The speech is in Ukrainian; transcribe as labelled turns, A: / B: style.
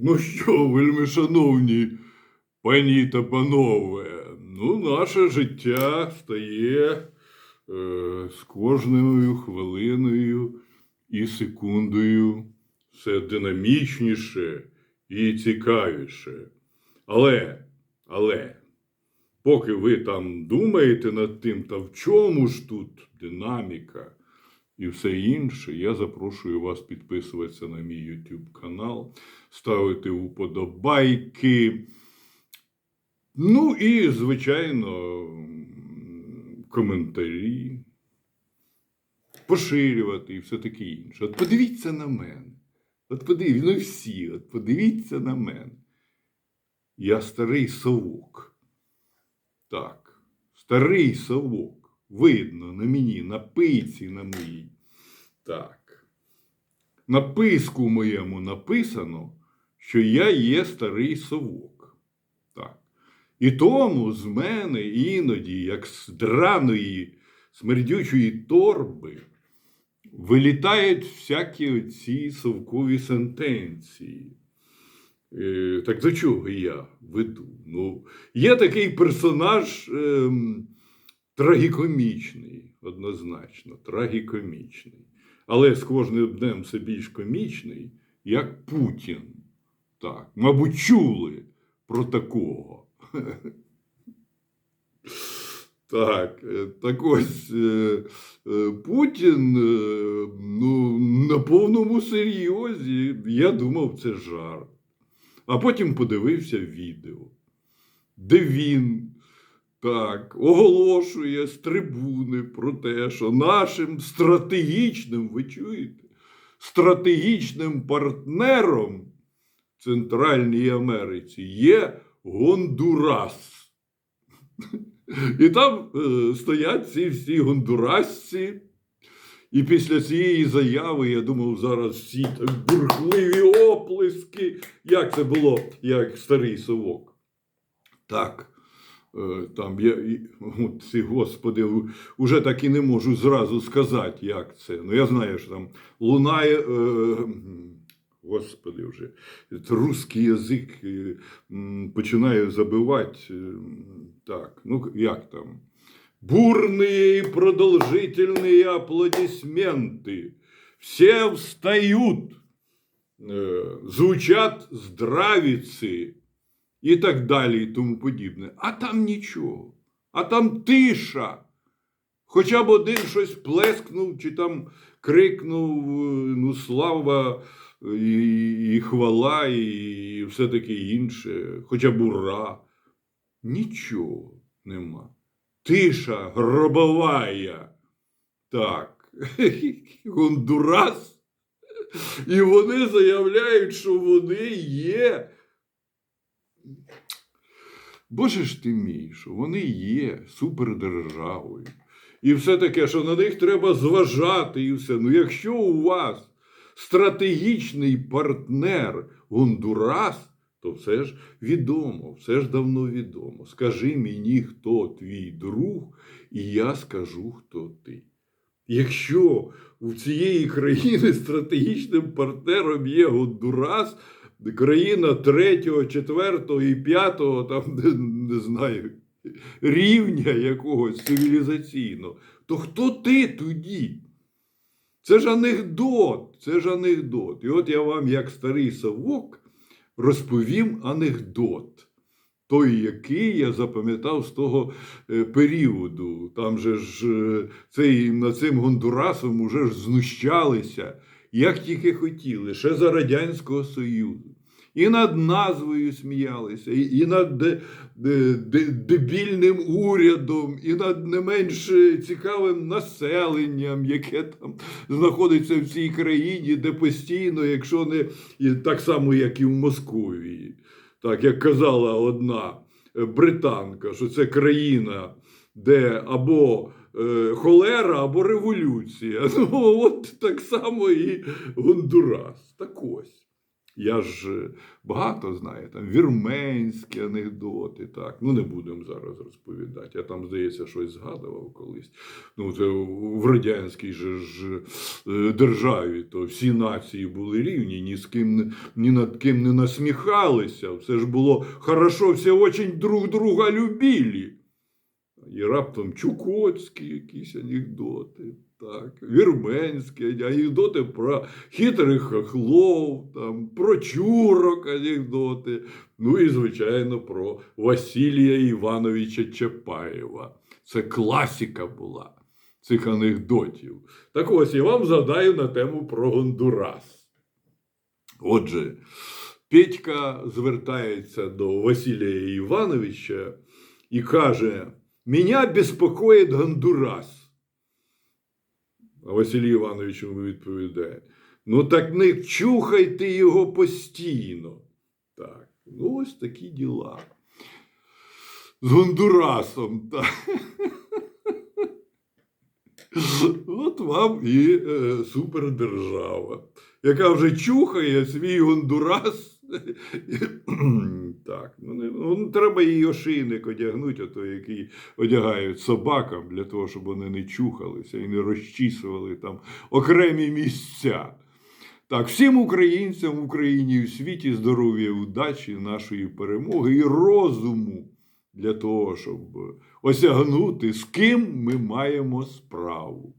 A: Ну що, вельми шановні пані та панове, ну, наше життя стає е, з кожною хвилиною і секундою все динамічніше і цікавіше. Але, але, поки ви там думаєте над тим, та в чому ж тут динаміка і все інше, я запрошую вас підписуватися на мій YouTube канал, ставити уподобайки. Ну і, звичайно, коментарі, поширювати і все таке інше. От подивіться на мене. От подивіться, ну всі, от подивіться на мене. Я старий совок. Так, старий совок. Видно на мені, на пиці на моїй. Так. На писку моєму написано, що я є старий совок. Так. І тому з мене іноді, як з драної смердючої торби, вилітають всякі оці совкові сентенції. Е, так до чого я веду? Ну, є такий персонаж ем, трагікомічний, однозначно, трагікомічний. Але з кожним днем все більш комічний, як Путін. Так, мабуть, чули про такого. Так, е, так ось е, е, Путін ну, на повному серйозі. Я думав, це жарт. А потім подивився відео, де він так оголошує з трибуни про те, що нашим стратегічним, ви чуєте, стратегічним партнером в Центральній Америці є Гондурас. І там е, стоять ці всі гондурасці. І після цієї заяви я думав, зараз всі так бурхливі оплески. Як це було, як старий совок. Так. е, Там я, і- от ці, господи, у- уже так і не можу зразу сказати, як це. Ну, я знаю, що там лунає, е, м, господи, вже русський язик е, м, починає забивати. е, м, Так, ну як там? Бурные и продолжительные аплодисменты. Все встают, э, звучат здравиці і так далі, і тому подібне. А там нічого. А там тиша. Хоча б один щось плескнув, чи там крикнув, ну, слава і, і хвала, і все таке інше, хоча б ура. Нічого нема. Тиша гробовая. Так. Гондурас. І вони заявляють, що вони є. Боже ж ти мій, що вони є супердержавою. І все таке, що на них треба зважати і все. Ну, якщо у вас стратегічний партнер Гондурас, то все ж відомо, все ж давно відомо. Скажи мені, хто твій друг, і я скажу, хто ти. Якщо у цієї країни стратегічним партнером є Гондурас, країна третього, четвертого і п'ятого, там не, знаю, рівня якогось цивілізаційного, то хто ти тоді? Це ж анекдот, це ж анекдот. І от я вам, як старий совок, розповім анекдот. Той, який я запам'ятав з того е, періоду. Там же ж е, цей, над цим Гондурасом уже ж знущалися, як тільки хотіли, ще за Радянського Союзу. І над назвою сміялися, і, над де, де, де, дебільним урядом, і над не менш цікавим населенням, яке там знаходиться в цій країні, де постійно, якщо не так само, як і в Московії, так як казала одна е, британка, що це країна, де або е, холера, або революція. Ну, от так само і Гондурас. Так ось. Я ж е, багато знаю, там вірменські анекдоти, так. Ну, не будемо зараз розповідати. Я там, здається, щось згадував колись. Ну, це в радянській же ж е, державі, то всі нації були рівні, ні з ким ні над ким не насміхалися. Все ж було хорошо, всі очень друг друга любили. І раптом чукотські якісь анекдоти, так, вірменські анекдоти про хитрих хохлов, там, про чурок анекдоти, ну і, звичайно, про Василія Івановича Чапаєва. Це класика була цих анекдотів. Так ось я вам задаю на тему про Гондурас. Отже, Петька звертається до Василія Івановича і каже: Меня беспокоїть Гондурас. А Василій Іванович йому відповідає: Ну так не чухайте його постійно. Так, ну ось такі діла. З Гондурасом. Так. От вам і е, супердержава, яка вже чухає свій Гондурас. Так, ну, не, ну, треба їй ошийник одягнути, ото, який одягають собакам для того, щоб вони не чухалися і не розчісували там окремі місця. Так, всім українцям в Україні і в світі здоров'я, удачі, нашої перемоги і розуму для того, щоб осягнути, з ким ми маємо справу.